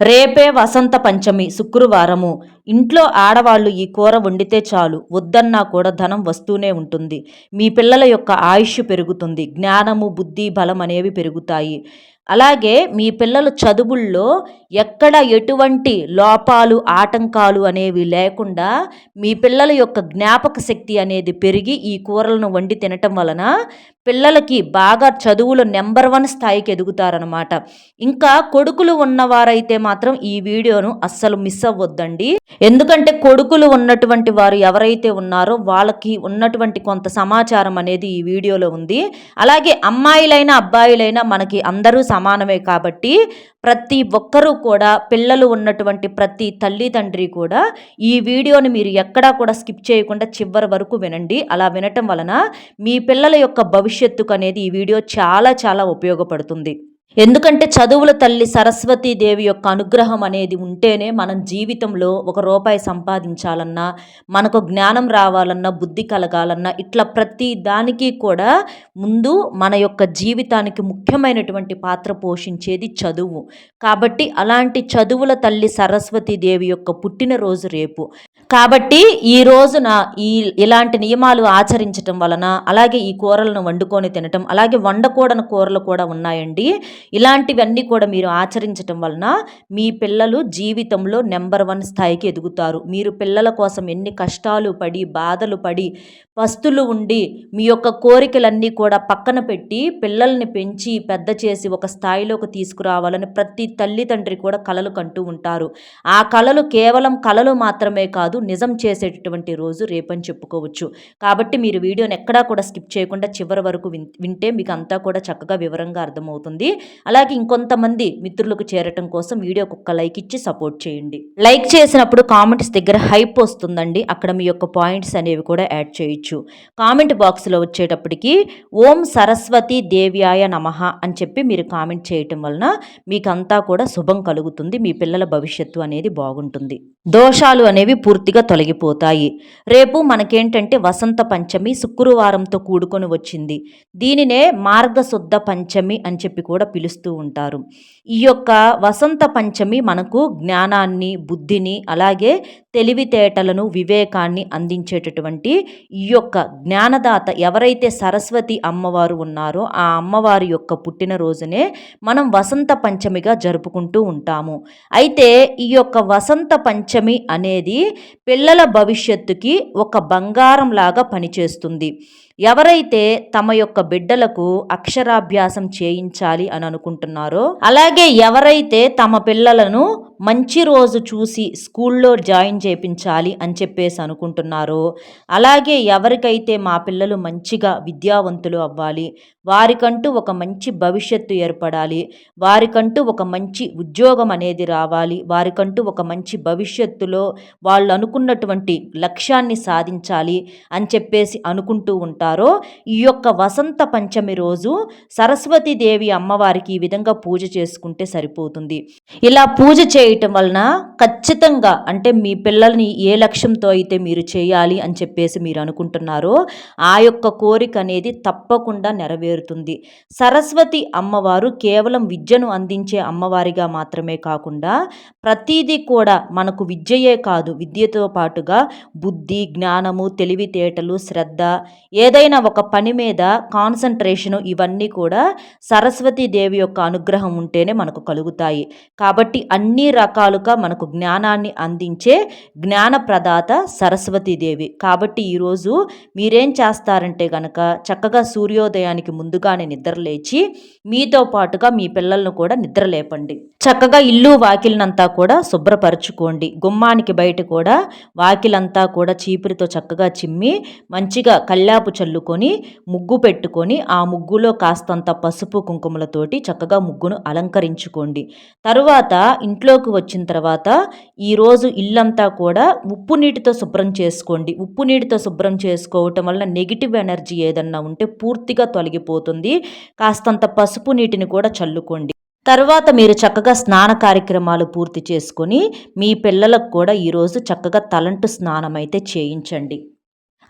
రేపే వసంత పంచమి శుక్రవారము. ఇంట్లో ఆడవాళ్ళు ఈ కూర వండితే చాలు. వద్దన్నా కూడా ధనం వస్తూనే ఉంటుంది. మీ పిల్లల యొక్క ఆయుష్ పెరుగుతుంది. జ్ఞానము బుద్ధి బలం అనేవి పెరుగుతాయి. అలాగే మీ పిల్లలు చదువుల్లో ఎక్కడ ఎటువంటి లోపాలు ఆటంకాలు అనేవి లేకుండా మీ పిల్లల యొక్క జ్ఞాపక శక్తి అనేది పెరిగి ఈ కూరలను వండి తినటం వలన పిల్లలకి బాగా చదువులో నెంబర్ వన్ స్థాయికి ఎదుగుతారనమాట ఇంకా కొడుకులు ఉన్నవారైతే మాత్రం ఈ వీడియోను అస్సలు మిస్ అవ్వద్దండి. ఎందుకంటే కొడుకులు ఉన్నటువంటి వారు ఎవరైతే ఉన్నారో వాళ్ళకి ఉన్నటువంటి కొంత సమాచారం అనేది ఈ వీడియోలో ఉంది. అలాగే అమ్మాయిలైనా అబ్బాయిలైనా మనకి అందరూ సమానమే కాబట్టి ప్రతి ఒక్కరూ కూడా పిల్లలు ఉన్నటువంటి ప్రతి తల్లిదండ్రి కూడా ఈ వీడియోని మీరు ఎక్కడా కూడా స్కిప్ చేయకుండా చివరి వరకు వినండి. అలా వినటం వలన మీ పిల్లల యొక్క భవిష్యత్తుకు అనేది ఈ వీడియో చాలా చాలా ఉపయోగపడుతుంది. ఎందుకంటే చదువుల తల్లి సరస్వతీదేవి యొక్క అనుగ్రహం అనేది ఉంటేనే మనం జీవితంలో ఒక రూపాయి సంపాదించాలన్నా మనకు జ్ఞానం రావాలన్నా బుద్ధి కలగాలన్నా ఇట్లా ప్రతి దానికి కూడా ముందు మన యొక్క జీవితానికి ముఖ్యమైనటువంటి పాత్ర పోషించేది చదువు. కాబట్టి అలాంటి చదువుల తల్లి సరస్వతీదేవి యొక్క పుట్టినరోజు రేపు. కాబట్టి ఈ రోజున ఈ ఇలాంటి నియమాలు ఆచరించటం వలన అలాగే ఈ కూరలను వండుకొని తినటం అలాగే వండకూడని కూరలు కూడా ఉన్నాయండి. ఇలాంటివన్నీ కూడా మీరు ఆచరించటం వలన మీ పిల్లలు జీవితంలో నెంబర్ వన్ స్థాయికి ఎదుగుతారు. మీరు పిల్లల కోసం ఎన్ని కష్టాలు పడి బాధలు పడి పస్తులు ఉండి మీ యొక్క కోరికలన్నీ కూడా పక్కన పెట్టి పిల్లల్ని పెంచి పెద్ద చేసి ఒక స్థాయిలోకి తీసుకురావాలని ప్రతి తల్లిదండ్రి కూడా కలలు కంటూ ఉంటారు. ఆ కళలు కేవలం కళలు మాత్రమే కాదు నిజం చేసేటటువంటి రోజు రేపని చెప్పుకోవచ్చు. కాబట్టి మీరు వీడియోని ఎక్కడా కూడా స్కిప్ చేయకుండా చివరి వరకు వింటే మీకు అంతా కూడా చక్కగా వివరంగా అర్థమవుతుంది. అలాగే ఇంకొంతమంది మిత్రులకు చేరటం కోసం వీడియోకి ఒక్క లైక్ ఇచ్చి సపోర్ట్ చేయండి. లైక్ చేసినప్పుడు కామెంట్స్ దగ్గర హైప్ వస్తుందండి. అక్కడ మీ యొక్క పాయింట్స్ అనేవి కూడా యాడ్ చేయొచ్చు. కామెంట్ బాక్స్లో వచ్చేటప్పటికి ఓం సరస్వతి దేవ్యాయ నమ అని చెప్పి మీరు కామెంట్ చేయటం వలన మీకు అంతా కూడా శుభం కలుగుతుంది మీ పిల్లల భవిష్యత్తు అనేది బాగుంటుంది. దోషాలు అనేవి పూర్తిగా తొలగిపోతాయి. రేపు మనకేంటంటే వసంత పంచమి శుక్రవారంతో కూడుకొని వచ్చింది. దీనినే మార్గశుద్ధ పంచమి అని చెప్పి కూడా పిలుస్తూ ఉంటారు. ఈ యొక్క వసంత పంచమి మనకు జ్ఞానాన్ని బుద్ధిని అలాగే తెలివితేటలను వివేకాన్ని అందించేటటువంటి ఈ యొక్క జ్ఞానదాత ఎవరైతే సరస్వతి అమ్మవారు ఉన్నారో ఆ అమ్మవారి యొక్క పుట్టినరోజునే మనం వసంత పంచమిగా జరుపుకుంటూ ఉంటాము. అయితే ఈ యొక్క వసంత పంచమి అనేది పిల్లల భవిష్యత్తుకి ఒక బంగారం లాగా పనిచేస్తుంది. ఎవరైతే తమ యొక్క బిడ్డలకు అక్షరాభ్యాసం చేయించాలి అని అనుకుంటున్నారో అలాగే ఎవరైతే తమ పిల్లలను మంచి రోజు చూసి స్కూల్లో జాయిన్ చేయించాలి అని చెప్పేసి అనుకుంటున్నారో అలాగే ఎవరికైతే మా పిల్లలు మంచిగా విద్యావంతులు అవ్వాలి వారికంటూ ఒక మంచి భవిష్యత్తు ఏర్పడాలి. వారికంటూ ఒక మంచి ఉద్యోగం అనేది రావాలి. వారికంటూ ఒక మంచి భవిష్యత్తులో వాళ్ళు అనుకున్నటువంటి లక్ష్యాన్ని సాధించాలి అని చెప్పేసి అనుకుంటూ ఉంటారో ఈ యొక్క వసంత పంచమి రోజు సరస్వతీదేవి అమ్మవారికి ఈ విధంగా పూజ చేసుకుంటే సరిపోతుంది. ఇలా పూజ చేయటం వలన ఖచ్చితంగా అంటే మీ పిల్లల్ని ఏ లక్ష్యంతో అయితే మీరు చేయాలి అని చెప్పేసి మీరు అనుకుంటున్నారో ఆ యొక్క కోరిక అనేది తప్పకుండా నెరవేరు నెరవేరుతుంది. సరస్వతి అమ్మవారు కేవలం విద్యను అందించే అమ్మవారిగా మాత్రమే కాకుండా ప్రతీదీ కూడా మనకు విద్యయే కాదు. విద్యతో పాటుగా బుద్ధి జ్ఞానము తెలివితేటలు శ్రద్ధ ఏదైనా ఒక పని మీద కాన్సన్ట్రేషను ఇవన్నీ కూడా సరస్వతీదేవి యొక్క అనుగ్రహం ఉంటేనే మనకు కలుగుతాయి. కాబట్టి అన్ని రకాలుగా మనకు జ్ఞానాన్ని అందించే జ్ఞాన ప్రదాత సరస్వతీదేవి కాబట్టి ఈరోజు మీరేం చేస్తారంటే గనక చక్కగా సూర్యోదయానికి ముందు ముందుగానే నిద్రలేచి మీతో పాటుగా మీ పిల్లలను కూడా నిద్రలేపండి చక్కగా ఇల్లు వాకిలినంతా కూడా శుభ్రపరచుకోండి. గుమ్మానికి బయట కూడా వాకిలంతా కూడా చీపురితో చక్కగా చిమ్మి మంచిగా కల్లాపు చల్లుకొని ముగ్గు పెట్టుకొని ఆ ముగ్గులో కాస్తంత పసుపు కుంకుమలతోటి చక్కగా ముగ్గును అలంకరించుకోండి. తరువాత ఇంట్లోకి వచ్చిన తర్వాత ఈరోజు ఇల్లంతా కూడా ఉప్పు నీటితో శుభ్రం చేసుకోండి. ఉప్పు నీటితో శుభ్రం చేసుకోవటం వల్ల నెగిటివ్ ఎనర్జీ ఏదన్నా ఉంటే పూర్తిగా తొలగిపోతుంది కాస్తంత పసుపు నీటిని కూడా చల్లుకోండి. తర్వాత మీరు చక్కగా స్నాన కార్యక్రమాలు పూర్తి చేసుకొని మీ పిల్లలకు కూడా ఈరోజు చక్కగా తలంటు స్నానం అయితే చేయించండి.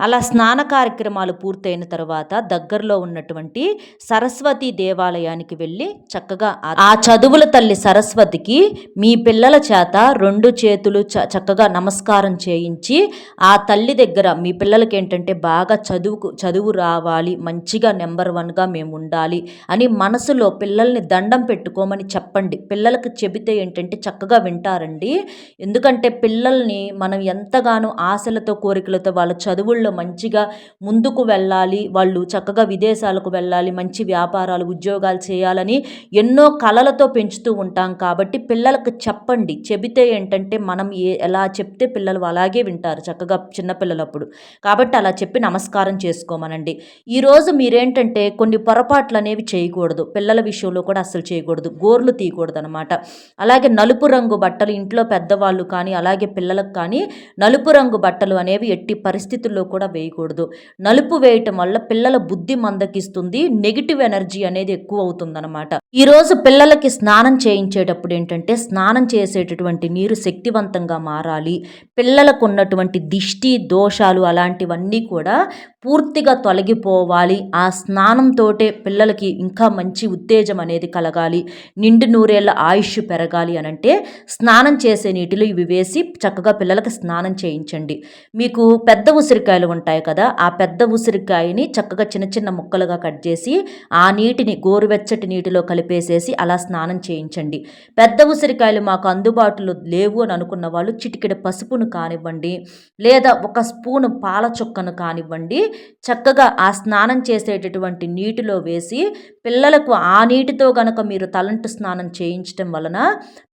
అలా స్నాన కార్యక్రమాలు పూర్తయిన తర్వాత దగ్గరలో ఉన్నటువంటి సరస్వతి దేవాలయానికి వెళ్ళి చక్కగా ఆ చదువుల తల్లి సరస్వతికి మీ పిల్లల చేత రెండు చేతులు చక్కగా నమస్కారం చేయించి ఆ తల్లి దగ్గర మీ పిల్లలకి ఏంటంటే బాగా చదువుకు చదువు రావాలి మంచిగా నెంబర్ వన్గా మేము ఉండాలి అని మనసులో పిల్లల్ని దండం పెట్టుకోమని చెప్పండి. పిల్లలకు చెబితే ఏంటంటే చక్కగా వింటారండి. ఎందుకంటే పిల్లల్ని మనం ఎంతగానో ఆశలతో కోరికలతో వాళ్ళ చదువుల్లో మంచిగా ముందుకు వెళ్ళాలి వాళ్ళు చక్కగా విదేశాలకు వెళ్ళాలి మంచి వ్యాపారాలు ఉద్యోగాలు చేయాలని ఎన్నో కళలతో పెంచుతూ ఉంటాం. కాబట్టి పిల్లలకు చెప్పండి. చెబితే ఏంటంటే మనం ఏ ఎలా చెప్తే పిల్లలు అలాగే వింటారు. చక్కగా చిన్నపిల్లలప్పుడు. కాబట్టి అలా చెప్పి నమస్కారం చేసుకోమనండి. ఈరోజు మీరేంటంటే కొన్ని పొరపాట్లు అనేవి చేయకూడదు. పిల్లల విషయంలో కూడా అస్సలు చేయకూడదు. గోర్లు తీయకూడదు అనమాట అలాగే నలుపు రంగు బట్టలు ఇంట్లో పెద్దవాళ్ళు కానీ అలాగే పిల్లలకు కానీ నలుపు రంగు బట్టలు అనేవి ఎట్టి పరిస్థితుల్లో కూడా కూడా వేయకూడదు. నలుపు వేయటం వల్ల పిల్లల బుద్ధి మందకిస్తుంది నెగిటివ్ ఎనర్జీ అనేది ఎక్కువ అవుతుందన్నమాట ఈరోజు పిల్లలకి స్నానం చేయించేటప్పుడు ఏంటంటే స్నానం చేసేటటువంటి నీరు శక్తివంతంగా మారాలి. పిల్లలకు ఉన్నటువంటి దిష్టి దోషాలు అలాంటివన్నీ కూడా పూర్తిగా తొలగిపోవాలి. ఆ స్నానంతోటే పిల్లలకి ఇంకా మంచి ఉత్తేజం అనేది కలగాలి. నిండు నూరేళ్ళ ఆయుష్ పెరగాలి అని అంటే స్నానం చేసే నీటిలో ఇవి వేసి చక్కగా పిల్లలకి స్నానం చేయించండి. మీకు పెద్ద ఉసిరికాయలు ఉంటాయి కదా ఆ పెద్ద ఉసిరికాయని చక్కగా చిన్న చిన్న ముక్కలుగా కట్ చేసి ఆ నీటిని గోరువెచ్చటి నీటిలో కలిపేసేసి అలా స్నానం చేయించండి. పెద్ద ఉసిరికాయలు మాకు అందుబాటులో లేవు అని అనుకున్న వాళ్ళు చిటికెడ పసుపును కానివ్వండి లేదా ఒక స్పూను పాల చుక్కను కానివ్వండి చక్కగా ఆ స్నానం చేసేటటువంటి నీటిలో వేసి పిల్లలకు ఆ నీటితో గనక మీరు తలంటు స్నానం చేయించడం వలన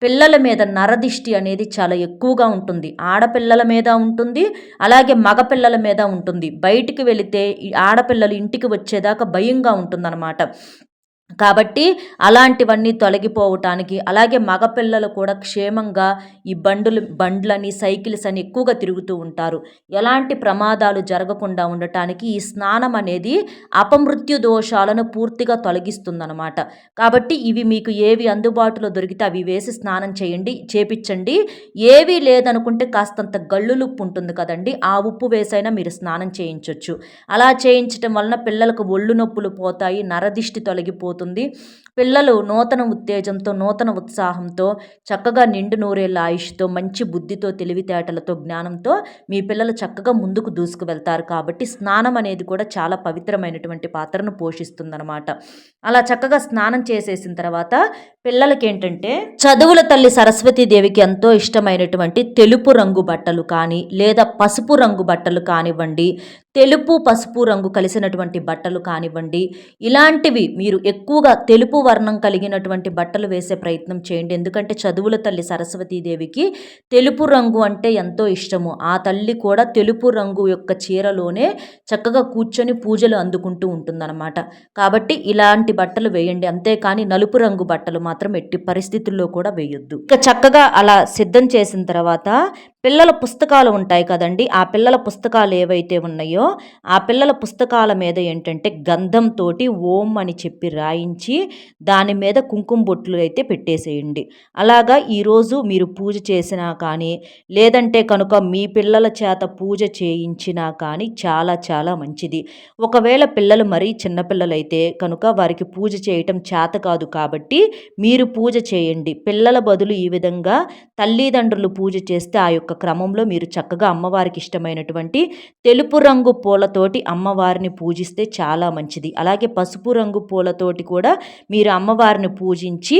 పిల్లల మీద నరదిష్టి అనేది చాలా ఎక్కువగా ఉంటుంది. ఆడపిల్లల మీద ఉంటుంది అలాగే మగపిల్లల మీద ఉంటుంది. బయటికి వెళితే ఆడపిల్లలు ఇంటికి వచ్చేదాకా భయంగా ఉంటుందన్నమాట. కాబట్టి అలాంటివన్నీ తొలగిపోవటానికి అలాగే మగపిల్లలు కూడా క్షేమంగా ఈ బండులు బండ్లని సైకిల్స్ అని ఎక్కువగా తిరుగుతూ ఉంటారు. ఎలాంటి ప్రమాదాలు జరగకుండా ఉండటానికి ఈ స్నానం అనేది అపమృత్యు దోషాలను పూర్తిగా తొలగిస్తుందన్నమాట. కాబట్టి ఇవి మీకు ఏవి అందుబాటులో దొరికితే అవి వేసి స్నానం చేయండి చేపించండి. ఏవి లేదనుకుంటే కాస్తంత గళ్ళులుప్పు ఉంటుంది కదండి ఆ ఉప్పు వేసైనా మీరు స్నానం చేయించవచ్చు అలా చేయించటం వలన పిల్లలకు ఒళ్ళు నొప్పులు పోతాయి నరదిష్టి తొలగిపోతుంది. అవుతుంది పిల్లలు నూతన ఉత్తేజంతో నూతన ఉత్సాహంతో చక్కగా నిండు నూరేళ్ళ ఆయుష్తో మంచి బుద్ధితో తెలివితేటలతో జ్ఞానంతో మీ పిల్లలు చక్కగా ముందుకు దూసుకు వెళ్తారు కాబట్టి స్నానం అనేది కూడా చాలా పవిత్రమైనటువంటి పాత్రను పోషిస్తుందన్నమాట. అలా చక్కగా స్నానం చేసేసిన తర్వాత పిల్లలకి ఏంటంటే చదువుల తల్లి సరస్వతీదేవికి ఎంతో ఇష్టమైనటువంటి తెలుపు రంగు బట్టలు కానీ లేదా పసుపు రంగు బట్టలు కానివ్వండి తెలుపు పసుపు రంగు కలిసినటువంటి బట్టలు కానివ్వండి ఇలాంటివి మీరు ఎక్కువగా తెలుపు వర్ణం కలిగినటువంటి బట్టలు వేసే ప్రయత్నం చేయండి. ఎందుకంటే చదువుల తల్లి సరస్వతీదేవికి తెలుపు రంగు అంటే ఎంతో ఇష్టము. ఆ తల్లి కూడా తెలుపు రంగు యొక్క చీరలోనే చక్కగా కూర్చొని పూజలు అందుకుంటూ ఉంటుందన్నమాట. కాబట్టి ఇలాంటి బట్టలు వేయండి. అంతేకాని నలుపు రంగు బట్టలు మాత్రం ఎట్టి పరిస్థితుల్లో కూడా వేయొద్దు. ఇక చక్కగా అలా సిద్ధం చేసిన తర్వాత పిల్లల పుస్తకాలు ఉంటాయి కదండి. ఆ పిల్లల పుస్తకాలు ఏవైతే ఉన్నాయో ఆ పిల్లల పుస్తకాల మీద ఏంటంటే గంధంతో ఓం అని చెప్పి రాయించి దాని మీద కుంకుమ బొట్లు అయితే పెట్టేసేయండి. అలాగా ఈరోజు మీరు పూజ చేసినా కానీ లేదంటే కనుక మీ పిల్లల చేత పూజ చేయించినా కానీ చాలా చాలా మంచిది. ఒకవేళ పిల్లలు మరీ చిన్నపిల్లలైతే కనుక వారికి పూజ చేయటం చేత కాదు కాబట్టి మీరు పూజ చేయండి. పిల్లల బదులు ఈ విధంగా తల్లిదండ్రులు పూజ చేస్తే ఆ యొక్క క్రమంలో మీరు చక్కగా అమ్మవారికి ఇష్టమైనటువంటి తెలుపు రంగు పూలతోటి అమ్మవారిని పూజిస్తే చాలా మంచిది. అలాగే పసుపు రంగు పూలతోటి కూడా మీరు అమ్మవారిని పూజించి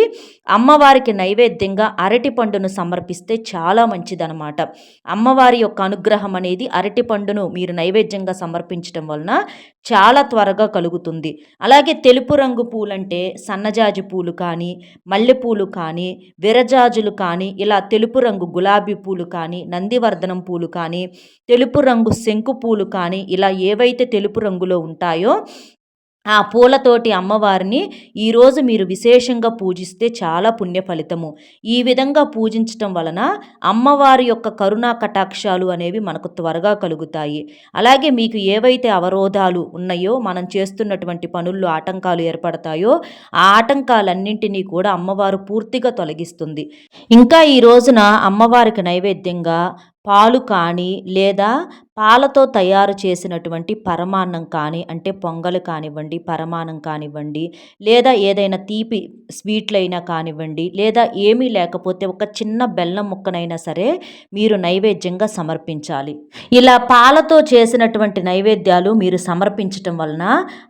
అమ్మవారికి నైవేద్యంగా అరటి పండును సమర్పిస్తే చాలా మంచిదనమాట అమ్మవారి యొక్క అనుగ్రహం అనేది అరటి పండును మీరు నైవేద్యంగా సమర్పించడం వలన చాలా త్వరగా కలుగుతుంది. అలాగే తెలుపు రంగు పూలంటే సన్నజాజి పూలు కానీ మల్లెపూలు కానీ విరజాజులు కానీ ఇలా తెలుపు రంగు గులాబీ పూలు కానీ నందివర్ధనం పూలు కానీ తెలుపు రంగు శంకు పూలు కానీ ఇలా ఏవైతే తెలుపు రంగులో ఉంటాయో ఆ పూలతోటి అమ్మవారిని ఈరోజు మీరు విశేషంగా పూజిస్తే చాలా పుణ్య ఫలితము ఈ విధంగా పూజించటం వలన అమ్మవారి యొక్క కరుణా కటాక్షాలు అనేవి మనకు త్వరగా కలుగుతాయి. అలాగే మీకు ఏవైతే అవరోధాలు ఉన్నాయో మనం చేస్తున్నటువంటి పనుల్లో ఆటంకాలు ఏర్పడతాయో ఆ ఆటంకాలన్నింటినీ కూడా అమ్మవారు పూర్తిగా తొలగిస్తుంది. ఇంకా ఈ రోజున అమ్మవారికి నైవేద్యంగా పాలు కానీ లేదా పాలతో తయారు చేసినటువంటి పరమాన్నం కానీ అంటే పొంగలు కానివ్వండి పరమాన్నం కానివ్వండి లేదా ఏదైనా తీపి స్వీట్లైనా కానివ్వండి లేదా ఏమీ లేకపోతే ఒక చిన్న బెల్లం ముక్కనైనా సరే మీరు నైవేద్యంగా సమర్పించాలి. ఇలా పాలతో చేసినటువంటి నైవేద్యాలు మీరు సమర్పించటం వలన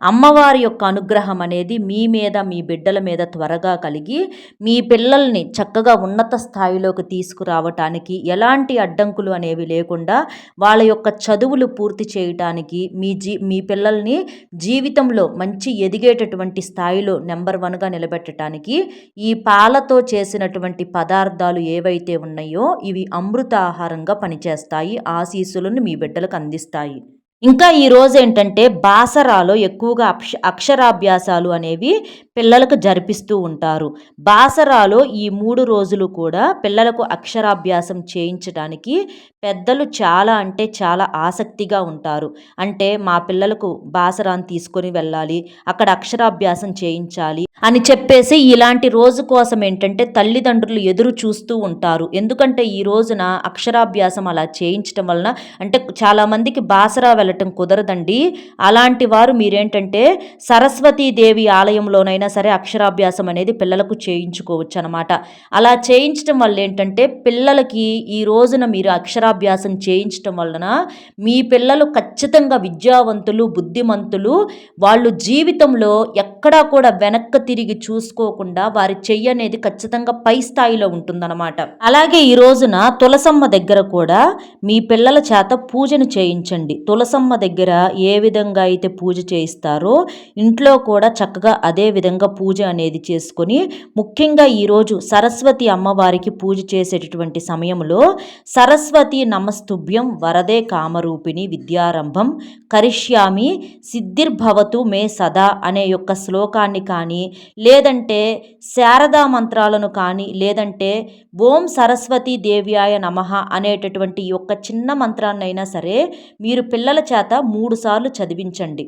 అమ్మవారి యొక్క అనుగ్రహం అనేది మీ మీద మీ బిడ్డల మీద త్వరగా కలిగి మీ పిల్లల్ని చక్కగా ఉన్నత స్థాయిలోకి తీసుకురావటానికి ఎలాంటి అడ్డంకులు అనేవి లేకుండా వాళ్ళ యొక్క చదువులు పూర్తి చేయటానికి మీ జీ మీ పిల్లల్ని జీవితంలో మంచి ఎదిగేటటువంటి స్థాయిలో నెంబర్ వన్గా నిలబెట్టడానికి ఈ పాలతో చేసినటువంటి పదార్థాలు ఏవైతే ఉన్నాయో ఇవి అమృత ఆహారంగా పనిచేస్తాయి ఆశీస్సులను మీ బిడ్డలకు అందిస్తాయి. ఇంకా ఈ రోజు ఏంటంటే బాసరాలో ఎక్కువగా అక్ష అక్షరాభ్యాసాలు అనేవి పిల్లలకు జరిపిస్తూ ఉంటారు. బాసరాలో ఈ మూడు రోజులు కూడా పిల్లలకు అక్షరాభ్యాసం చేయించడానికి పెద్దలు చాలా అంటే చాలా ఆసక్తిగా ఉంటారు. అంటే మా పిల్లలకు బాసరాన్ని తీసుకొని వెళ్ళాలి అక్కడ అక్షరాభ్యాసం చేయించాలి అని చెప్పేసి ఇలాంటి రోజు కోసం ఏంటంటే తల్లిదండ్రులు ఎదురు చూస్తూ ఉంటారు. ఎందుకంటే ఈ రోజున అక్షరాభ్యాసం అలా చేయించడం వలన అంటే చాలామందికి బాసరా వెళ్ళటం కుదరదండి. అలాంటి వారు మీరేంటంటే సరస్వతీదేవి ఆలయంలోనైనా సరే అక్షరాభ్యాసం అనేది పిల్లలకు చేయించుకోవచ్చు అనమాట అలా చేయించడం వల్ల ఏంటంటే పిల్లలకి ఈ రోజున మీరు అక్షరాభ్యాసం చేయించడం వలన మీ పిల్లలు ఖచ్చితంగా విద్యావంతులు బుద్ధిమంతులు వాళ్ళు జీవితంలో ఎక్కడా కూడా వెనక్కి తిరిగి చూసుకోకుండా వారి చెయ్యి అనేది ఖచ్చితంగా పై స్థాయిలో ఉంటుందన్నమాట అలాగే ఈ రోజున తులసమ్మ దగ్గర కూడా మీ పిల్లల చేత పూజను చేయించండి. తులసమ్మ దగ్గర ఏ విధంగా అయితే పూజ చేయిస్తారో ఇంట్లో కూడా చక్కగా అదే విధంగా పూజ అనేది చేసుకొని ముఖ్యంగా ఈరోజు సరస్వతి అమ్మవారికి పూజ చేసేటటువంటి సమయంలో సరస్వతి నమస్తుభ్యం వరదే కామరూపిణి విద్యారంభం కరిష్యామి సిద్ధిర్భవతు మే సదా అనే యొక్క శ్లోకాన్ని కానీ లేదంటే శారదా మంత్రాలను కానీ లేదంటే ఓం సరస్వతి దేవ్యాయ నమ అనేటటువంటి ఈ యొక్క చిన్న మంత్రాన్నైనా సరే మీరు పిల్లల చేత మూడు సార్లు చదివించండి.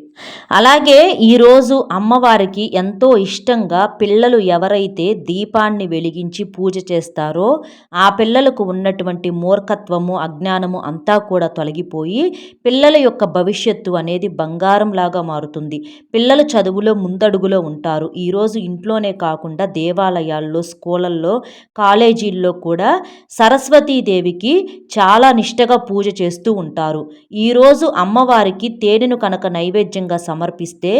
అలాగే ఈరోజు అమ్మవారికి ఎంతో ఇష్టంగా పిల్లలు ఎవరైతే దీపాన్ని వెలిగించి పూజ చేస్తారో ఆ పిల్లలకు ఉన్నటువంటి మూర్ఖత్వము అజ్ఞానము అంతా కూడా తొలగిపోయి పిల్లల యొక్క భవిష్యత్తు అనేది బంగారంలాగా మారుతుంది. పిల్లలు చదువులో ముందడుగులో ఉంటారు. ఈరోజు ఇంట్లోనే కాకుండా దేవాలయాల్లో స్కూళ్ళల్లో కాలేజీల్లో కూడా సరస్వతీదేవికి చాలా నిష్టగా పూజ చేస్తూ ఉంటారు. ఈరోజు అమ్మవారికి తేనెను కనుక నైవేద్యంగా సమర్పిస్తే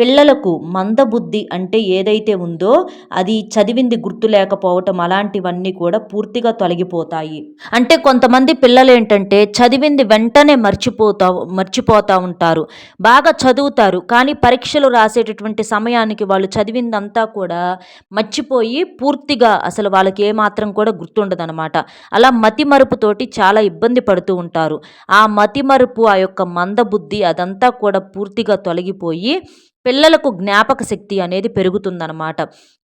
పిల్లలకు మందబుద్ధి అంటే ఏదైతే ఉందో అది చదివింది గుర్తు లేకపోవటం అలాంటివన్నీ కూడా పూర్తిగా తొలగిపోతాయి. అంటే కొంతమంది పిల్లలు ఏంటంటే చదివింది వెంటనే మర్చిపోతా మర్చిపోతూ ఉంటారు. బాగా చదువుతారు కానీ పరీక్షలు రాసేటటువంటి సమయానికి వాళ్ళు చదివిందంతా కూడా మర్చిపోయి పూర్తిగా అసలు వాళ్ళకి ఏమాత్రం కూడా గుర్తుండదనమాట అలా మతిమరుపుతోటి చాలా ఇబ్బంది పడుతూ ఉంటారు. ఆ మతిమరుపు ఆ యొక్క మందబుద్ధి అదంతా కూడా పూర్తిగా తొలగిపోయి పిల్లలకు జ్ఞాపక శక్తి అనేది పెరుగుతుందన్నమాట.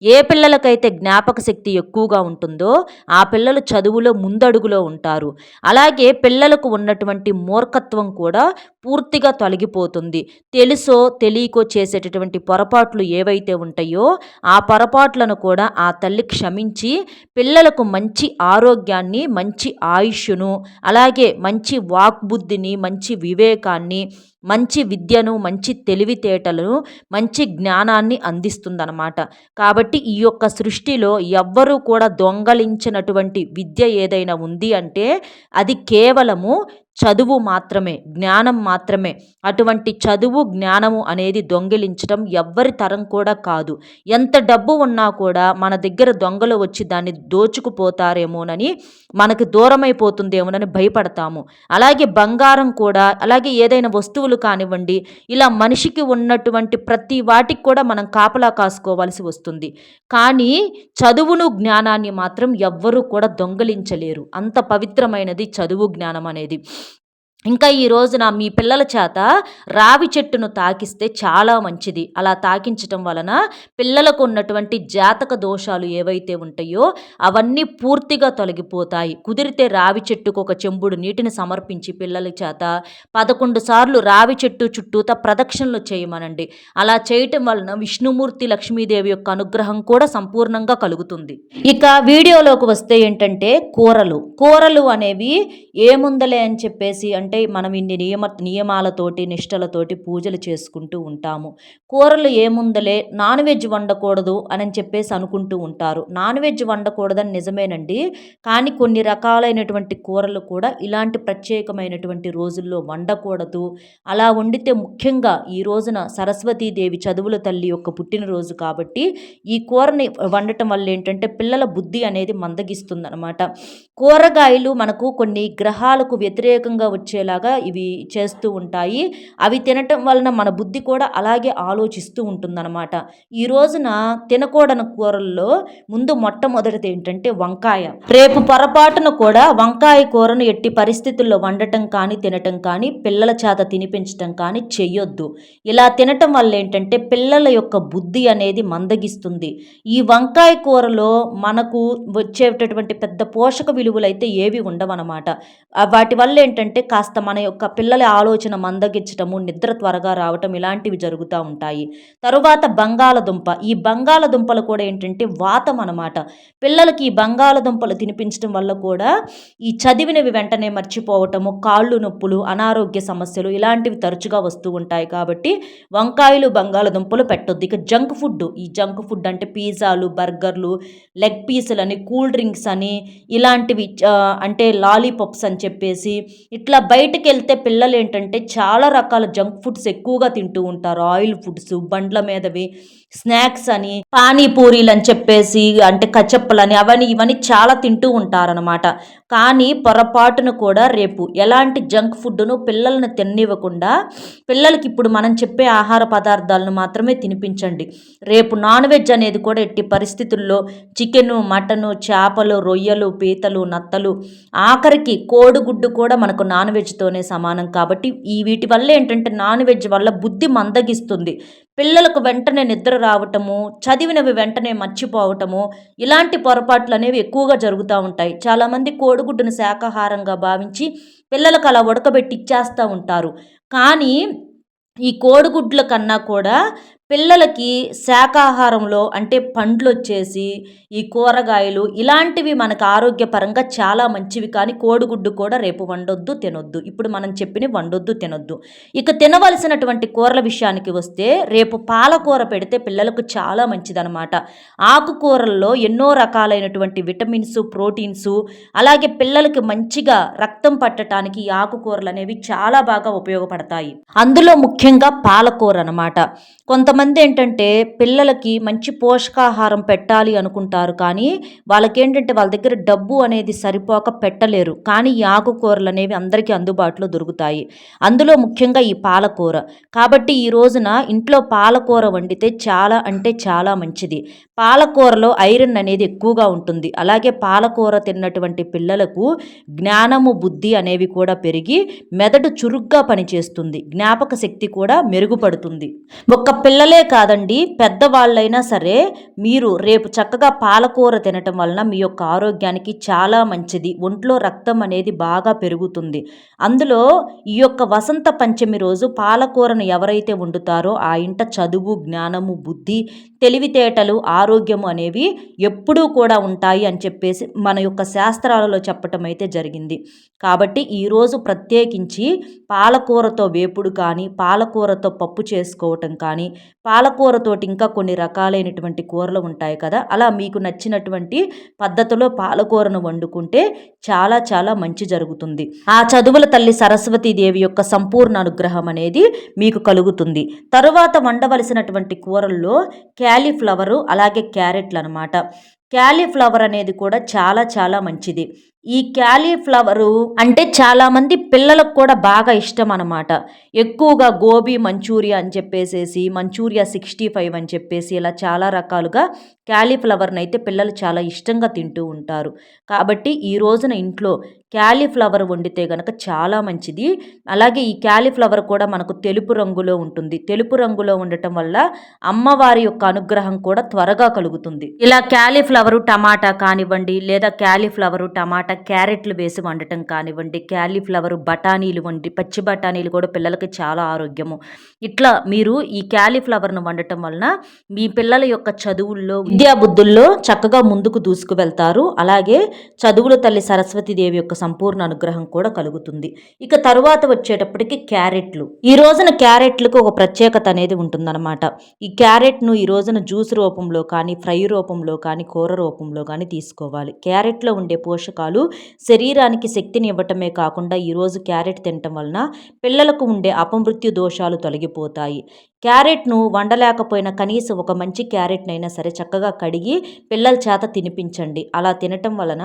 ఏ పిల్లలకైతే జ్ఞాపక శక్తి ఎక్కువగా ఉంటుందో ఆ పిల్లలు చదువులో ముందడుగులో ఉంటారు. అలాగే పిల్లలకు ఉన్నటువంటి మూర్ఖత్వం కూడా పూర్తిగా తొలగిపోతుంది. తెలుసో తెలియకో చేసేటటువంటి పొరపాట్లు ఏవైతే ఉంటాయో ఆ పొరపాట్లను కూడా ఆ తల్లి క్షమించి పిల్లలకు మంచి ఆరోగ్యాన్ని మంచి ఆయుష్ను అలాగే మంచి వాక్బుద్ధిని మంచి వివేకాన్ని మంచి విద్యను మంచి తెలివితేటలను మంచి జ్ఞానాన్ని అందిస్తుందన్నమాట. కాబట్టి ఈ యొక్క సృష్టిలో ఎవ్వరూ కూడా దొంగలించినటువంటి విద్య ఏదైనా ఉంది అంటే అది కేవలము చదువు మాత్రమే జ్ఞానం మాత్రమే. అటువంటి చదువు జ్ఞానము అనేది దొంగిలించడం ఎవ్వరి తరం కూడా కాదు. ఎంత డబ్బు ఉన్నా కూడా మన దగ్గర దొంగలు వచ్చి దాన్ని దోచుకుపోతారేమోనని మనకు దూరమైపోతుందేమోనని భయపడతాము. అలాగే బంగారం కూడా అలాగే ఏదైనా వస్తువులు కానివ్వండి ఇలా మనిషికి ఉన్నటువంటి ప్రతి వాటికి కూడా మనం కాపలా కాసుకోవాల్సి వస్తుంది. కానీ చదువును జ్ఞానాన్ని మాత్రం ఎవ్వరూ కూడా దొంగలించలేరు. అంత పవిత్రమైనది చదువు జ్ఞానం అనేది. ఇంకా ఈ రోజున మీ పిల్లల చేత రావి చెట్టును తాకిస్తే చాలా మంచిది. అలా తాకించటం వలన పిల్లలకు ఉన్నటువంటి జాతక దోషాలు ఏవైతే ఉంటాయో అవన్నీ పూర్తిగా తొలగిపోతాయి. కుదిరితే రావి చెట్టుకు ఒక చెంబుడు నీటిని సమర్పించి పిల్లల చేత పదకొండు సార్లు రావి చెట్టు చుట్టూత ప్రదక్షిణలు చేయమనండి. అలా చేయటం వలన విష్ణుమూర్తి లక్ష్మీదేవి యొక్క అనుగ్రహం కూడా సంపూర్ణంగా కలుగుతుంది. ఇక వీడియోలోకి వస్తే ఏంటంటే కూరలు. కూరలు అనేవి ఏముందలే అని చెప్పేసి అంటే మనం ఇన్ని నియమ నియమాలతోటి నిష్టలతోటి పూజలు చేసుకుంటూ ఉంటాము. కూరలు ఏముందలే నాన్ వెజ్ వండకూడదు అని చెప్పేసి అనుకుంటూ ఉంటారు. నాన్ వెజ్ వండకూడదని నిజమేనండి. కానీ కొన్ని రకాలైనటువంటి కూరలు కూడా ఇలాంటి ప్రత్యేకమైనటువంటి రోజుల్లో వండకూడదు. అలా వండితే ముఖ్యంగా ఈ రోజున సరస్వతీదేవి చదువుల తల్లి యొక్క పుట్టినరోజు కాబట్టి ఈ కూరని వండటం వల్ల ఏంటంటే పిల్లల బుద్ధి అనేది మందగిస్తుందనమాట కూరగాయలు మనకు కొన్ని గ్రహాలకు వ్యతిరేకంగా వచ్చే వచ్చేలాగా ఇవి చేస్తూ ఉంటాయి. అవి తినటం వలన మన బుద్ధి కూడా అలాగే ఆలోచిస్తూ ఉంటుందన్నమాట. ఈ రోజున తినకూడని కూరల్లో ముందు మొట్టమొదటిది ఏంటంటే వంకాయ. రేపు పొరపాటున కూడా వంకాయ కూరను ఎట్టి పరిస్థితుల్లో వండటం కానీ తినటం కానీ పిల్లల చేత తినిపించటం కానీ చెయ్యొద్దు. ఇలా తినటం వల్ల ఏంటంటే పిల్లల యొక్క బుద్ధి అనేది మందగిస్తుంది. ఈ వంకాయ కూరలో మనకు వచ్చేటటువంటి పెద్ద పోషక విలువలు అయితే ఏవి ఉండవన్నమాట. వాటి వల్ల ఏంటంటే కాస్త మన యొక్క పిల్లల ఆలోచన మందగించటము నిద్ర త్వరగా రావటం ఇలాంటివి జరుగుతూ ఉంటాయి. తరువాత బంగాళదుంప. ఈ బంగాళదుంపలు కూడా ఏంటంటే వాతం అనమాట పిల్లలకి ఈ బంగాళదుంపలు తినిపించడం వల్ల కూడా ఈ చదివినవి వెంటనే మర్చిపోవటము కాళ్ళు నొప్పులు అనారోగ్య సమస్యలు ఇలాంటివి తరచుగా వస్తూ ఉంటాయి కాబట్టి వంకాయలు బంగాళదుంపలు పెట్టొద్దు. ఇక జంక్ ఫుడ్ ఈ జంక్ ఫుడ్ అంటే పిజ్జాలు బర్గర్లు లెగ్ పీసులు అని కూల్ డ్రింక్స్ అని ఇలాంటివి అంటే లాలీపాప్స్ అని చెప్పేసి ఇట్లా బయటకు వెళ్తే పిల్లలు ఏంటంటే చాలా రకాల జంక్ ఫుడ్స్ ఎక్కువగా తింటూ ఉంటారు. ఆయిల్ ఫుడ్స్ బండ్ల మీదవి స్నాక్స్ అని పానీపూరీలు అని చెప్పేసి అంటే కచ్చప్పలని అవన్నీ ఇవన్నీ చాలా తింటూ ఉంటారనమాట కానీ పొరపాటును కూడా రేపు ఎలాంటి జంక్ ఫుడ్ను పిల్లల్ని తిన్నివ్వకుండా పిల్లలకి ఇప్పుడు మనం చెప్పే ఆహార పదార్థాలను మాత్రమే తినిపించండి. రేపు నాన్ వెజ్ అనేది కూడా ఎట్టి పరిస్థితుల్లో చికెను మటను చేపలు రొయ్యలు పీతలు నత్తలు ఆఖరికి కోడిగుడ్డు కూడా మనకు నాన్ వెజ్తోనే సమానం. కాబట్టి ఈ వీటి వల్ల ఏంటంటే నాన్ వెజ్ వల్ల బుద్ధి మందగిస్తుంది. పిల్లలకు వెంటనే నిద్ర రావటము చదివినవి వెంటనే మర్చిపోవటము ఇలాంటి పొరపాట్లు అనేవి ఎక్కువగా జరుగుతూ ఉంటాయి. చాలామంది కోడిగుడ్డును శాకాహారంగా భావించి పిల్లలకు అలా ఉడకబెట్టి ఇచ్చేస్తూ ఉంటారు. కానీ ఈ కోడిగుడ్ల కన్నా కూడా పిల్లలకి శాకాహారంలో అంటే పండ్లు వచ్చేసి ఈ కూరగాయలు ఇలాంటివి మనకు ఆరోగ్యపరంగా చాలా మంచివి. కానీ కోడిగుడ్డు కూడా రేపు వండొద్దు తినొద్దు. ఇప్పుడు మనం చెప్పిన వండొద్దు తినొద్దు. ఇక తినవలసినటువంటి కూరల విషయానికి వస్తే రేపు పాలకూర పెడితే పిల్లలకు చాలా మంచిదనమాట. ఆకుకూరల్లో ఎన్నో రకాలైనటువంటి విటమిన్స్ ప్రోటీన్స్ అలాగే పిల్లలకి మంచిగా రక్తం పట్టడానికి ఈ ఆకుకూరలు అనేవి చాలా బాగా ఉపయోగపడతాయి. అందులో ముఖ్యంగా పాలకూర అనమాట. కొంత కొంతమంది ఏంటంటే పిల్లలకి మంచి పోషకాహారం పెట్టాలి అనుకుంటారు కానీ వాళ్ళకేంటంటే వాళ్ళ దగ్గర డబ్బు అనేది సరిపోక పెట్టలేరు. కానీ ఈ ఆకుకూరలు అనేవి అందరికీ అందుబాటులో దొరుకుతాయి. అందులో ముఖ్యంగా ఈ పాలకూర. కాబట్టి ఈ రోజున ఇంట్లో పాలకూర వండితే చాలా అంటే చాలా మంచిది. పాలకూరలో ఐరన్ అనేది ఎక్కువగా ఉంటుంది. అలాగే పాలకూర తిన్నటువంటి పిల్లలకు జ్ఞానము బుద్ధి అనేవి కూడా పెరిగి మెదడు చురుగ్గా పనిచేస్తుంది. జ్ఞాపక శక్తి కూడా మెరుగుపడుతుంది. ఒక్క పిల్లలే కాదండి పెద్దవాళ్ళైనా సరే మీరు రేపు చక్కగా పాలకూర తినటం వలన మీ యొక్క ఆరోగ్యానికి చాలా మంచిది. ఒంట్లో రక్తం అనేది బాగా పెరుగుతుంది. అందులో ఈ యొక్క వసంత పంచమి రోజు పాలకూరను ఎవరైతే వండుతారో ఆ ఇంట చదువు జ్ఞానము బుద్ధి తెలివితేటలు ఆరోగ్యము అనేవి ఎప్పుడూ కూడా ఉంటాయి అని చెప్పేసి మన యొక్క శాస్త్రాలలో చెప్పటం అయితే జరిగింది. కాబట్టి ఈరోజు ప్రత్యేకించి పాలకూరతో వేపుడు కానీ పాలకూరతో పప్పు చేసుకోవటం కానీ పాలకూరతోటి ఇంకా కొన్ని రకాలైనటువంటి కూరలు ఉంటాయి కదా అలా మీకు నచ్చినటువంటి పద్ధతిలో పాలకూరను వండుకుంటే చాలా చాలా మంచి జరుగుతుంది. ఆ చదువుల తల్లి సరస్వతీదేవి యొక్క సంపూర్ణ అనుగ్రహం అనేది మీకు కలుగుతుంది. తరువాత వండవలసినటువంటి కూరల్లో క్యాలీఫ్లవరు అలాగే క్యారెట్లు అనమాట క్యాలీఫ్లవర్ అనేది కూడా చాలా చాలా మంచిది. ఈ క్యాలీఫ్లవరు అంటే చాలామంది పిల్లలకు కూడా బాగా ఇష్టం అనమాట ఎక్కువగా గోబీ మంచూరియా అని చెప్పేసేసి మంచూరియా సిక్స్టీ ఫైవ్ అని చెప్పేసి ఇలా చాలా రకాలుగా క్యాలీఫ్లవర్ని అయితే పిల్లలు చాలా ఇష్టంగా తింటూ ఉంటారు. కాబట్టి ఈ రోజున ఇంట్లో క్యాలీఫ్లవర్ వండితే గనక చాలా మంచిది. అలాగే ఈ క్యాలీఫ్లవర్ కూడా మనకు తెలుపు రంగులో ఉంటుంది. తెలుపు రంగులో ఉండటం వల్ల అమ్మవారి యొక్క అనుగ్రహం కూడా త్వరగా కలుగుతుంది. ఇలా క్యాలీఫ్లవర్ క్యాలీఫ్లవరు టమాటా కానివ్వండి లేదా క్యాలీఫ్లవరు టమాటా క్యారెట్లు వేసి వండటం కానివ్వండి క్యాలీఫ్లవరు బఠానీలు వండి పచ్చి బఠానీలు కూడా పిల్లలకి చాలా ఆరోగ్యము. ఇట్లా మీరు ఈ క్యాలీఫ్లవర్ను వండటం వలన మీ పిల్లల యొక్క చదువుల్లో విద్యాబుద్ధుల్లో చక్కగా ముందుకు దూసుకు వెళ్తారు అలాగే చదువుల తల్లి సరస్వతీదేవి యొక్క సంపూర్ణ అనుగ్రహం కూడా కలుగుతుంది. ఇక తరువాత వచ్చేటప్పటికి క్యారెట్లు. ఈ రోజున క్యారెట్లకు ఒక ప్రత్యేకత అనేది ఉంటుందన్నమాట. ఈ క్యారెట్ను ఈ రోజున జ్యూస్ రూపంలో కానీ ఫ్రై రూపంలో కానీ కూర రూపంలో కానీ తీసుకోవాలి. క్యారెట్లో ఉండే పోషకాలు శరీరానికి శక్తిని ఇవ్వటమే కాకుండా ఈరోజు క్యారెట్ తినటం వలన పిల్లలకు ఉండే అపమృత్యు దోషాలు తొలగిపోతాయి. క్యారెట్ను వండలేకపోయినా కనీసం ఒక మంచి క్యారెట్నైనా సరే చక్కగా కడిగి పిల్లల చేత తినిపించండి. అలా తినటం వలన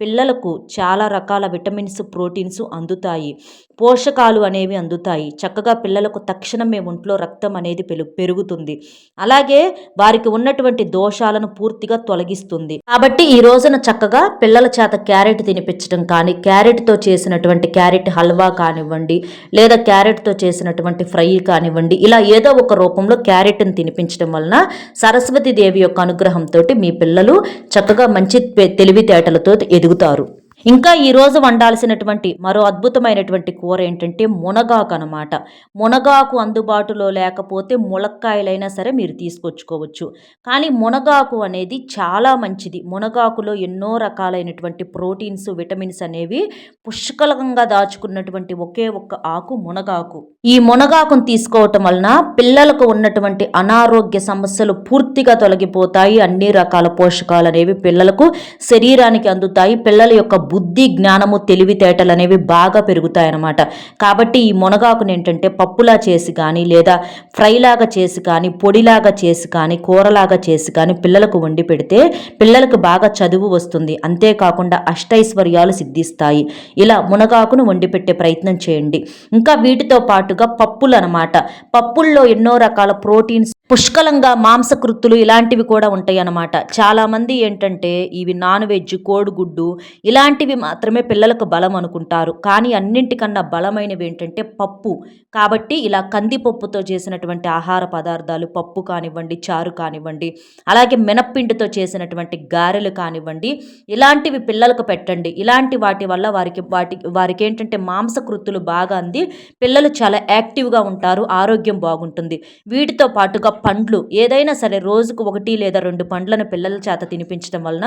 పిల్లలకు చాలా రకాల విటమిన్స్ ప్రోటీన్స్ అందుతాయి. పోషకాలు అనేవి అందుతాయి. చక్కగా పిల్లలకు తక్షణమే ఒంట్లో రక్తం అనేది పెరుగుతుంది. అలాగే వారికి ఉన్నటువంటి దోషాలను పూర్తిగా తొలగిస్తుంది. కాబట్టి ఈ రోజున చక్కగా పిల్లల చేత క్యారెట్ తినిపించడం కానీ క్యారెట్తో చేసినటువంటి క్యారెట్ హల్వా కానివ్వండి లేదా క్యారెట్తో చేసినటువంటి ఫ్రై కానివ్వండి ఇలా ఏదో ఒక రూపంలో క్యారెట్ని తినిపించడం వలన సరస్వతి దేవి యొక్క అనుగ్రహంతో మీ పిల్లలు చక్కగా మంచి తెలివితేటలతో ఎదుగుతారు. ఇంకా ఈరోజు వండాల్సినటువంటి మరో అద్భుతమైనటువంటి కూర ఏంటంటే మునగాకు అనమాట మునగాకు అందుబాటులో లేకపోతే ములక్కాయలైనా సరే మీరు తీసుకొచ్చుకోవచ్చు. కానీ మునగాకు అనేది చాలా మంచిది. మునగాకులో ఎన్నో రకాలైనటువంటి ప్రోటీన్స్ విటమిన్స్ అనేవి పుష్కలంగా దాచుకున్నటువంటి ఒకే ఒక్క ఆకు మునగాకు. ఈ మునగాకును తీసుకోవటం వలన పిల్లలకు ఉన్నటువంటి అనారోగ్య సమస్యలు పూర్తిగా తొలగిపోతాయి. అన్ని రకాల పోషకాలు అనేవి పిల్లలకు శరీరానికి అందుతాయి. పిల్లల యొక్క బుద్ధి జ్ఞానము తెలివితేటలు అనేవి బాగా పెరుగుతాయన్నమాట. కాబట్టి ఈ మునగాకుని ఏంటంటే పప్పులా చేసి కానీ లేదా ఫ్రైలాగా చేసి కానీ పొడిలాగా చేసి కానీ కూరలాగా చేసి కానీ పిల్లలకు వండి పెడితే పిల్లలకు బాగా చదువు వస్తుంది. అంతేకాకుండా అష్టైశ్వర్యాలు సిద్ధిస్తాయి. ఇలా మునగాకును వండి పెట్టే ప్రయత్నం చేయండి. ఇంకా వీటితో పాటు పాటుగా పప్పులు అనమాట పప్పుల్లో ఎన్నో రకాల ప్రోటీన్స్ పుష్కలంగా మాంసకృత్తులు ఇలాంటివి కూడా ఉంటాయి అన్నమాట చాలామంది ఏంటంటే ఇవి నాన్ వెజ్ కోడిగుడ్డు ఇలాంటివి మాత్రమే పిల్లలకు బలం అనుకుంటారు. కానీ అన్నింటికన్నా బలమైనవి ఏంటంటే పప్పు. కాబట్టి ఇలా కందిపప్పుతో చేసినటువంటి ఆహార పదార్థాలు పప్పు కానివ్వండి చారు కానివ్వండి అలాగే మినప్పిండితో చేసినటువంటి గారెలు కానివ్వండి ఇలాంటివి పిల్లలకు పెట్టండి. ఇలాంటి వాటి వల్ల వారికి వాటి వారికి ఏంటంటే మాంసకృత్తులు బాగా అంది. పిల్లలు చాలా యాక్టివ్గా ఉంటారు ఆరోగ్యం బాగుంటుంది. వీటితో పాటుగా పండ్లు ఏదైనా సరే రోజుకు ఒకటి లేదా రెండు పండ్లను పిల్లల చేత తినిపించడం వలన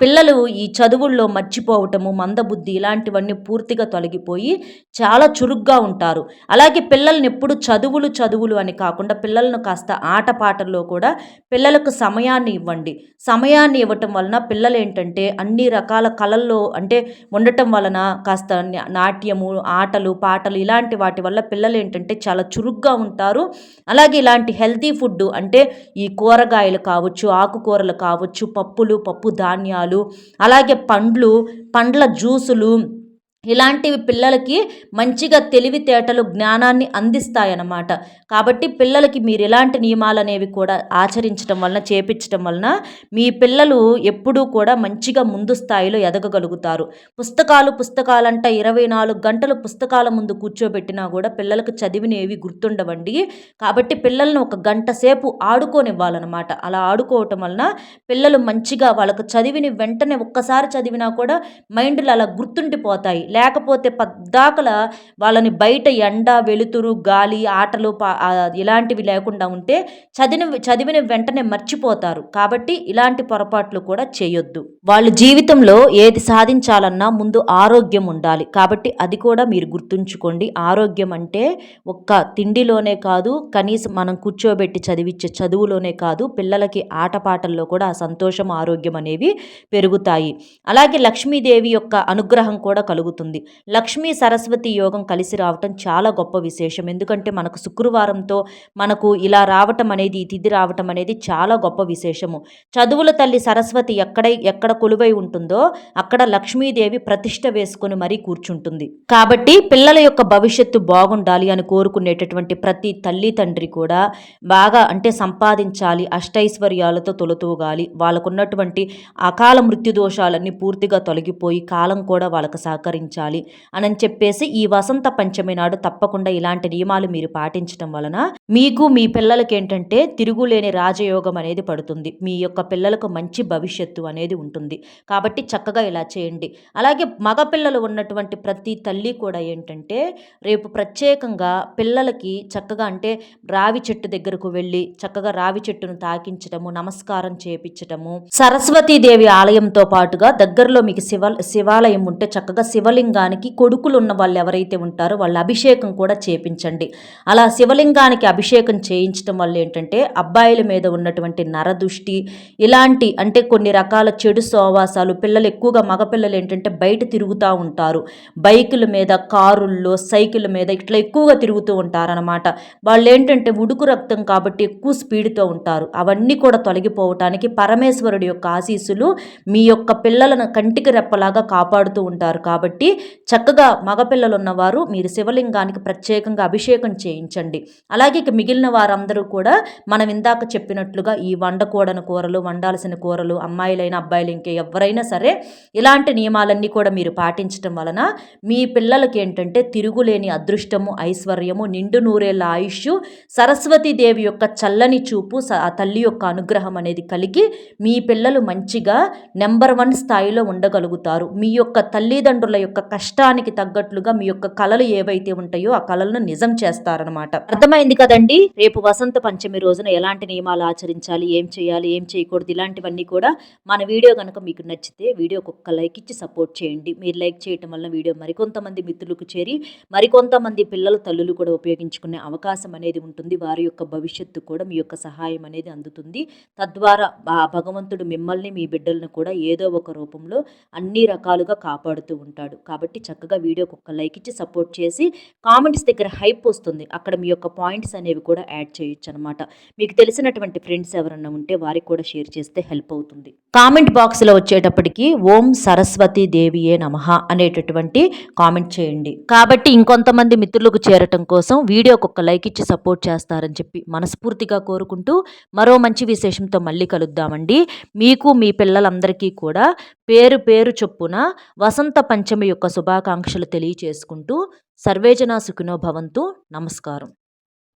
పిల్లలు ఈ చదువుల్లో మర్చిపోవటము మందబుద్ధి ఇలాంటివన్నీ పూర్తిగా తొలగిపోయి చాలా చురుగ్గా ఉంటారు. అలాగే పిల్లల్ని ఎప్పుడు చదువులు చదువులు అని కాకుండా పిల్లలను కాస్త ఆటపాటల్లో కూడా పిల్లలకు సమయాన్ని ఇవ్వండి. సమయాన్ని ఇవ్వటం వలన పిల్లలు ఏంటంటే అన్ని రకాల కళల్లో అంటే ఉండటం వలన కాస్త నాట్యము ఆటలు పాటలు ఇలాంటి వాటి వల్ల పిల్లలు ఏంటంటే చాలా చురుగ్గా ఉంటారు. అలాగే ఇలాంటి హెల్తీ ఫుడ్ అంటే ఈ కూరగాయలు కావచ్చు ఆకుకూరలు కావచ్చు పప్పులు పప్పు ధాన్యాలు అలాగే పండ్లు పండ్ల జ్యూసులు ఇలాంటివి పిల్లలకి మంచిగా తెలివితేటలు జ్ఞానాన్ని అందిస్తాయన్నమాట. కాబట్టి పిల్లలకి మీరు ఇలాంటి నియమాలు అనేవి కూడా ఆచరించడం వలన చేపించడం వలన మీ పిల్లలు ఎప్పుడూ కూడా మంచిగా ముందు స్థాయిలో ఎదగగలుగుతారు. పుస్తకాలు పుస్తకాలంట ఇరవై నాలుగు గంటలు పుస్తకాల ముందు కూర్చోబెట్టినా కూడా పిల్లలకు చదివినవి గుర్తుండవండి. కాబట్టి పిల్లలను ఒక గంట సేపు ఆడుకోనివ్వాలన్నమాట. అలా ఆడుకోవటం వలన పిల్లలు మంచిగా వాళ్ళకు చదివిన వెంటనే ఒక్కసారి చదివినా కూడా మైండ్లు అలా గుర్తుండిపోతాయి. లేకపోతే పద్దాకల వాళ్ళని బయట ఎండ వెలుతురు గాలి ఆటలు ఇలాంటివి లేకుండా ఉంటే చదివిన చదివిన వెంటనే మర్చిపోతారు. కాబట్టి ఇలాంటి పొరపాట్లు కూడా చేయొద్దు. వాళ్ళు జీవితంలో ఏది సాధించాలన్నా ముందు ఆరోగ్యం ఉండాలి. కాబట్టి అది కూడా మీరు గుర్తుంచుకోండి. ఆరోగ్యం అంటే ఒక్క తిండిలోనే కాదు కనీసం మనం కూర్చోబెట్టి చదివించే చదువులోనే కాదు పిల్లలకి ఆటపాటల్లో కూడా ఆ సంతోషం ఆరోగ్యం అనేవి పెరుగుతాయి. అలాగే లక్ష్మీదేవి యొక్క అనుగ్రహం కూడా కలుగుతుంది. లక్ష్మీ సరస్వతి యోగం కలిసి రావటం చాలా గొప్ప విశేషం. ఎందుకంటే మనకు శుక్రవారంతో మనకు ఇలా రావటం అనేది తిథి రావటం అనేది చాలా గొప్ప విశేషము. చదువుల తల్లి సరస్వతి ఎక్కడ ఎక్కడ కొలువై ఉంటుందో అక్కడ లక్ష్మీదేవి ప్రతిష్ట వేసుకొని మరీ కూర్చుంటుంది. కాబట్టి పిల్లల యొక్క భవిష్యత్తు బాగుండాలి అని కోరుకునేటటువంటి ప్రతి తల్లి తండ్రి కూడా బాగా అంటే సంపాదించాలి అష్టైశ్వర్యాలతో తొలతూగాలి. వాళ్ళకున్నటువంటి అకాల మృత్యు దోషాలన్నీ పూర్తిగా తొలగిపోయి కాలం కూడా వాళ్ళకు సహకరించి పాటించాలి అని చెప్పేసి ఈ వసంత పంచమి నాడు తప్పకుండా ఇలాంటి నియమాలు మీరు పాటించడం వలన మీకు మీ పిల్లలకి ఏంటంటే తిరుగులేని రాజయోగం అనేది పడుతుంది. మీ యొక్క పిల్లలకు మంచి భవిష్యత్తు అనేది ఉంటుంది. కాబట్టి చక్కగా ఇలా చేయండి. అలాగే మగపిల్లలు ఉన్నటువంటి ప్రతి తల్లి కూడా ఏంటంటే రేపు ప్రత్యేకంగా పిల్లలకి చక్కగా అంటే రావి చెట్టు దగ్గరకు వెళ్ళి చక్కగా రావి చెట్టును తాకించటము నమస్కారం చేపించటము సరస్వతీదేవి ఆలయంతో పాటుగా దగ్గరలో మీకు శివ శివాలయం ఉంటే చక్కగా శివలింగానికి కొడుకులు ఉన్న వాళ్ళు ఎవరైతే ఉంటారో వాళ్ళ అభిషేకం కూడా చేపించండి. అలా శివలింగానికి అభిషేకం చేయించడం వల్ల ఏంటంటే అబ్బాయిల మీద ఉన్నటువంటి నరదృష్టి ఇలాంటి అంటే కొన్ని రకాల చెడు సోవాసాలు పిల్లలు ఎక్కువగా మగపిల్లలు ఏంటంటే బయట తిరుగుతూ ఉంటారు. బైకుల మీద కారుల్లో సైకిల్ మీద ఇట్లా ఎక్కువగా తిరుగుతూ ఉంటారనమాట వాళ్ళు ఏంటంటే ఉడుకు రక్తం కాబట్టి ఎక్కువ స్పీడ్తో ఉంటారు. అవన్నీ కూడా తొలగిపోవటానికి పరమేశ్వరుడి యొక్క ఆశీస్సులు మీ యొక్క పిల్లలను కంటికి రెప్పలాగా కాపాడుతూ ఉంటారు. కాబట్టి చక్కగా మగపిల్లలు ఉన్నవారు మీరు శివలింగానికి ప్రత్యేకంగా అభిషేకం చేయించండి. అలాగే ఇక మిగిలిన వారందరూ కూడా మనం ఇందాక చెప్పినట్లుగా ఈ వండకూడని కూరలు వండాల్సిన కూరలు అమ్మాయిలైన అబ్బాయిలు ఇంకా ఎవరైనా సరే ఇలాంటి నియమాలన్నీ కూడా మీరు పాటించడం వలన మీ పిల్లలకి ఏంటంటే తిరుగులేని అదృష్టము ఐశ్వర్యము నిండు నూరేళ్ళ ఆయుష్ సరస్వతీదేవి యొక్క చల్లని చూపు ఆ తల్లి యొక్క అనుగ్రహం అనేది కలిగి మీ పిల్లలు మంచిగా నెంబర్ వన్ స్థాయిలో ఉండగలుగుతారు. మీ యొక్క తల్లిదండ్రుల యొక్క కష్టానికి తగ్గట్లుగా మీ యొక్క కళలు ఏవైతే ఉంటాయో ఆ కళలను నిజం చేస్తారనమాట అర్థమైంది కదండి? రేపు వసంత పంచమి రోజున ఎలాంటి నియమాలు ఆచరించాలి ఏం చేయాలి ఏం చేయకూడదు ఇలాంటివన్నీ కూడా మన వీడియో కనుక మీకు నచ్చితే వీడియోకి ఒక్క లైక్ ఇచ్చి సపోర్ట్ చేయండి. మీరు లైక్ చేయటం వల్ల వీడియో మరికొంతమంది మిత్రులకు చేరి మరికొంతమంది పిల్లల తల్లులు కూడా ఉపయోగించుకునే అవకాశం అనేది ఉంటుంది. వారి యొక్క భవిష్యత్తు కూడా మీ యొక్క సహాయం అనేది అందుతుంది. తద్వారా ఆ భగవంతుడు మిమ్మల్ని మీ బిడ్డలను కూడా ఏదో ఒక రూపంలో అన్ని రకాలుగా కాపాడుతూ ఉంటాడు. కాబట్టి చక్కగా వీడియోకి ఒక లైక్ ఇచ్చి సపోర్ట్ చేసి కామెంట్స్ దగ్గర హైప్ వస్తుంది. అక్కడ మీ యొక్క పాయింట్స్ అనేవి కూడా యాడ్ చేయొచ్చు అనమాట మీకు తెలిసినటువంటి ఫ్రెండ్స్ ఎవరన్నా ఉంటే వారికి కూడా షేర్ చేస్తే హెల్ప్ అవుతుంది. కామెంట్ బాక్స్లో వచ్చేటప్పటికి ఓం సరస్వతి దేవియే నమః అనేటటువంటి కామెంట్ చేయండి. కాబట్టి ఇంకొంతమంది మిత్రులకు చేరటం కోసం వీడియోకి ఒక లైక్ ఇచ్చి సపోర్ట్ చేస్తారని చెప్పి మనస్ఫూర్తిగా కోరుకుంటూ మరో మంచి విశేషంతో మళ్ళీ కలుద్దామండి. మీకు మీ పిల్లలందరికీ కూడా పేరు పేరు చొప్పున వసంత పంచమి యొక్క శుభాకాంక్షలు తెలియచేసుకుంటూ సర్వేజన సుఖినో భవంతు. నమస్కారం.